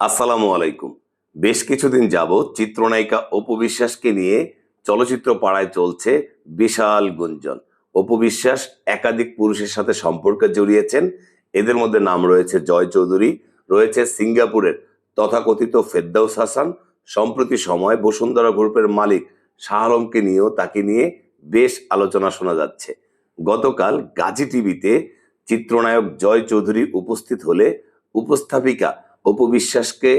আসসালামু আলাইকুম। বেশ কিছুদিন যাবৎ চিত্রনায়িকা অপু বিশ্বাসকে নিয়ে চলচ্চিত্র পাড়ায় চলছে বিশাল গুঞ্জন। অপু বিশ্বাস একাধিক পুরুষের সাথে সম্পর্কে জড়িয়েছেন। এদের মধ্যে নাম রয়েছে জয় চৌধুরী, রয়েছে সিঙ্গাপুরের তথাকথিত ফেদ্দাউস হাসান। সম্প্রতি সময় বসুন্ধরা গ্রুপের মালিক শাহ আলমকে নিয়েও তাকে নিয়ে বেশ আলোচনা শোনা যাচ্ছে। গতকাল গাজী টিভিতে চিত্রনায়ক জয় চৌধুরী উপস্থিত হলে উপস্থাপিকা অপু বিশ্বাসকে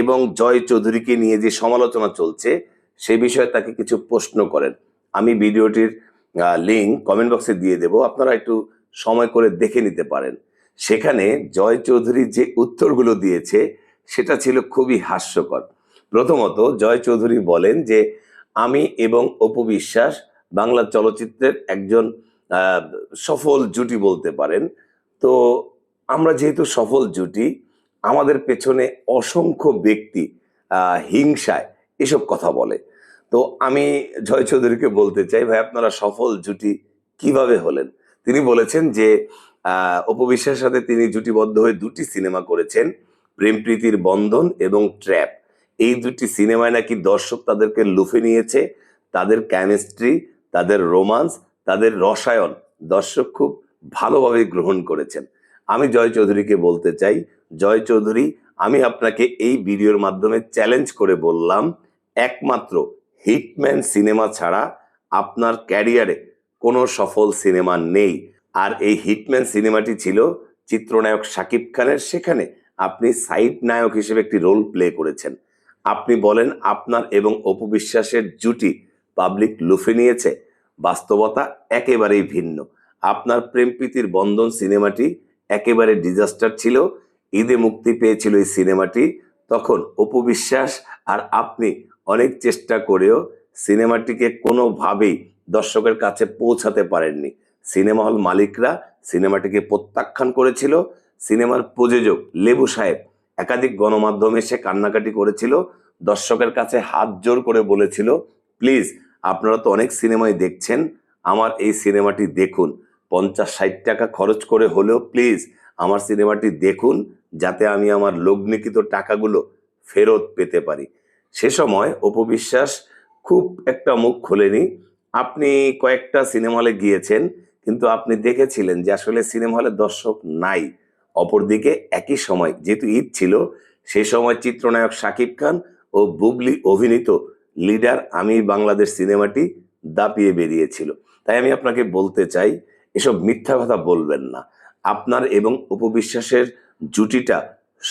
এবং জয় চৌধুরীকে নিয়ে যে সমালোচনা চলছে, সে বিষয়ে তাকে কিছু প্রশ্ন করেন। আমি ভিডিওটির লিঙ্ক কমেন্ট বক্সে দিয়ে দেব, আপনারা একটু সময় করে দেখে নিতে পারেন। সেখানে জয় চৌধুরী যে উত্তরগুলো দিয়েছে, সেটা ছিল খুবই হাস্যকর। প্রথমত, জয় চৌধুরী বলেন যে, আমি এবং অপু বিশ্বাস বাংলা চলচ্চিত্রের একজন সফল জুটি বলতে পারেন। তো আমরা যেহেতু সফল জুটি আমাদের পেছনে অসংখ্য ব্যক্তি হিংসায় এসব কথা বলে। তো আমি জয় চৌধুরীকে বলতে চাই, ভাই, আপনারা সফল জুটি কীভাবে হলেন? তিনি বলেছেন যে অপু সাথে তিনি জুটিবদ্ধ হয়ে দুটি সিনেমা করেছেন, প্রেম প্রীতির বন্ধন এবং ট্র্যাপ। এই দুটি সিনেমায় নাকি দর্শক তাদেরকে লুফে নিয়েছে, তাদের কেমিস্ট্রি তাদের রোমান্স তাদের রসায়ন দর্শক খুব ভালোভাবে গ্রহণ করেছেন। আমি জয় চৌধুরীকে বলতে চাই জয় চৌধুরী, আমি আপনাকে এই ভিডিওর মাধ্যমে চ্যালেঞ্জ করে বললাম, একমাত্র হিটম্যান সিনেমা ছাড়া আপনার ক্যারিয়ারে কোনো সফল সিনেমা নেই। আর এই হিটম্যান সিনেমাটি ছিল চিত্রনায়ক শাকিব খানের, সেখানে আপনি সাইড নায়ক হিসেবে একটি রোল প্লে করেছেন। আপনি বলেন, আপনার এবং অপবিশ্বাসের জুটি পাবলিক লুফে নিয়েছে, বাস্তবতা একেবারেই ভিন্ন। আপনার প্রেমপ্রীতির বন্ধন সিনেমাটি একেবারে ডিজাস্টার ছিল ঈদে মুক্তি পেয়েছিল এই সিনেমাটি। তখন অপু বিশ্বাস আর আপনি অনেক চেষ্টা করেও সিনেমাটিকে কোনোভাবেই দর্শকের কাছে পৌঁছাতে পারেননি। সিনেমা হল মালিকরা সিনেমাটিকে প্রত্যাখ্যান করেছিল। সিনেমার প্রযোজক লেবু সাহেব একাধিক গণমাধ্যমে সে কান্নাকাটি করেছিল। দর্শকের কাছে হাত জোর করে বলেছিল, প্লিজ, আপনারা তো অনেক সিনেমাই দেখছেন। আমার এই সিনেমাটি দেখুন। পঞ্চাশ ষাট টাকা খরচ করে হলেও প্লিজ আমার সিনেমাটি দেখুন যাতে আমি আমার লগ্নিকৃত টাকাগুলো ফেরত পেতে পারি। সে সময় অপবিশ্বাস খুব একটা মুখ খোলেনি। আপনি কয়েকটা সিনেমা হলে গিয়েছেন, কিন্তু আপনি দেখেছিলেন যে আসলে সিনেমা হলে দর্শক নাই। অপরদিকে একই সময় যেহেতু ঈদ ছিল, সে সময় চিত্রনায়ক শাকিব খান ও বুবলি অভিনীত লিডার আমি বাংলাদেশ সিনেমাটি দাপিয়ে বেরিয়েছিল। তাই আমি আপনাকে বলতে চাই, এসব মিথ্যা কথা বলবেন না। আপনার এবং উপবিশ্বাসের জুটিটা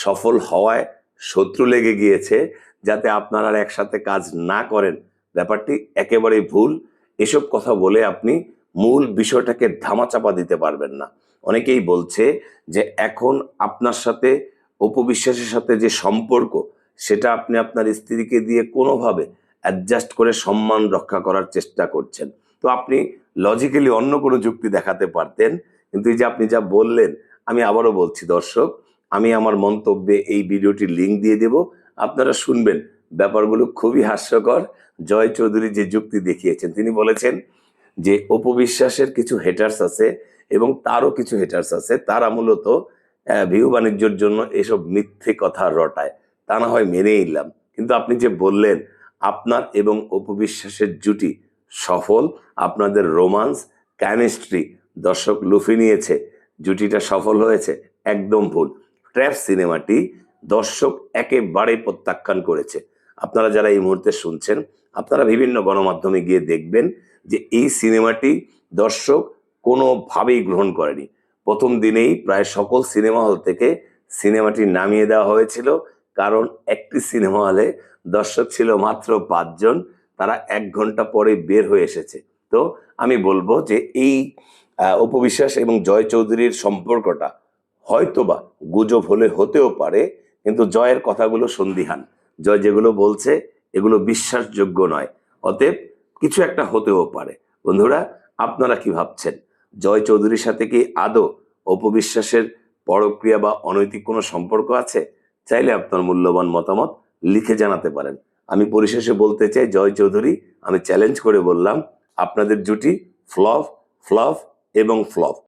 সফল হওয়ায় শত্রু লেগে গিয়েছে, যাতে আপনারা একসাথে কাজ না করেন। ব্যাপারটি একেবারেই ভুল। এসব কথা বলে আপনি মূল বিষয়টাকে ধামাচাপা দিতে পারবেন না। অনেকেই বলছে যে এখন আপনার সাথে, উপবিশ্বাসের সাথে যে সম্পর্ক, সেটা আপনি আপনার স্ত্রীকে দিয়ে কোনোভাবে অ্যাডজাস্ট করে সম্মান রক্ষা করার চেষ্টা করছেন। তো আপনি লজিক্যালি অন্য কোনো যুক্তি দেখাতে পারতেন। কিন্তু এই যে আপনি যা বললেন, আমি আবারও বলছি, দর্শক, আমি আমার মন্তব্যে এই ভিডিওটির লিঙ্ক দিয়ে দেব। আপনারা শুনবেন, ব্যাপারগুলো খুবই হাস্যকর। জয় চৌধুরী যে যুক্তি দেখিয়েছেন, তিনি বলেছেন যে অপবিশ্বাসের কিছু হেটার্স আছে এবং তারও কিছু হেটার্স আছে। তারা মূলত ভিউ বাণিজ্যর জন্য এসব মিথ্যে কথা রটায়। তা না হয় মেনে নিলাম। কিন্তু আপনি যে বললেন, আপনার এবং অপবিশ্বাসের জুটি সফল, আপনাদের রোমান্স কেমিস্ট্রি দর্শক লুফে নিয়েছে, জুটিটা সফল হয়েছে, একদম ভুল। ট্র্যাপ সিনেমাটি দর্শক একেবারে প্রত্যাখ্যান করেছে। আপনারা যারা এই মুহূর্তে শুনছেন, আপনারা বিভিন্ন গণমাধ্যমে গিয়ে দেখবেন যে এই সিনেমাটি দর্শক কোনোভাবেই গ্রহণ করেনি। প্রথম দিনেই প্রায় সকল সিনেমা হল থেকে সিনেমাটি নামিয়ে দেওয়া হয়েছিল, কারণ একটি সিনেমা হলে দর্শক ছিল মাত্র পাঁচজন, তারা এক ঘণ্টা পরে বের হয়ে এসেছে। তো আমি বলব যে এই আহ, অপবিশ্বাস এবং জয় চৌধুরীর সম্পর্কটা হয়তোবা গুজব হলে হতেও পারে কিন্তু জয়ের কথাগুলো সন্দিহান। জয় যেগুলো বলছে এগুলো বিশ্বাসযোগ্য নয়। অতএব কিছু একটা হতেও পারে। বন্ধুরা আপনারা কি ভাবছেন? জয় চৌধুরীর সাথে কি আদৌ অপবিশ্বাসের পরক্রিয়া বা অনৈতিক কোনো সম্পর্ক আছে? চাইলে আপনার মূল্যবান মতামত লিখে জানাতে পারেন। আমি পরিশেষে বলতে চাই জয় চৌধুরী আমি চ্যালেঞ্জ করে বললাম আপনাদের জুটি ফ্লপ ফ্লপ এবং ফ্লপ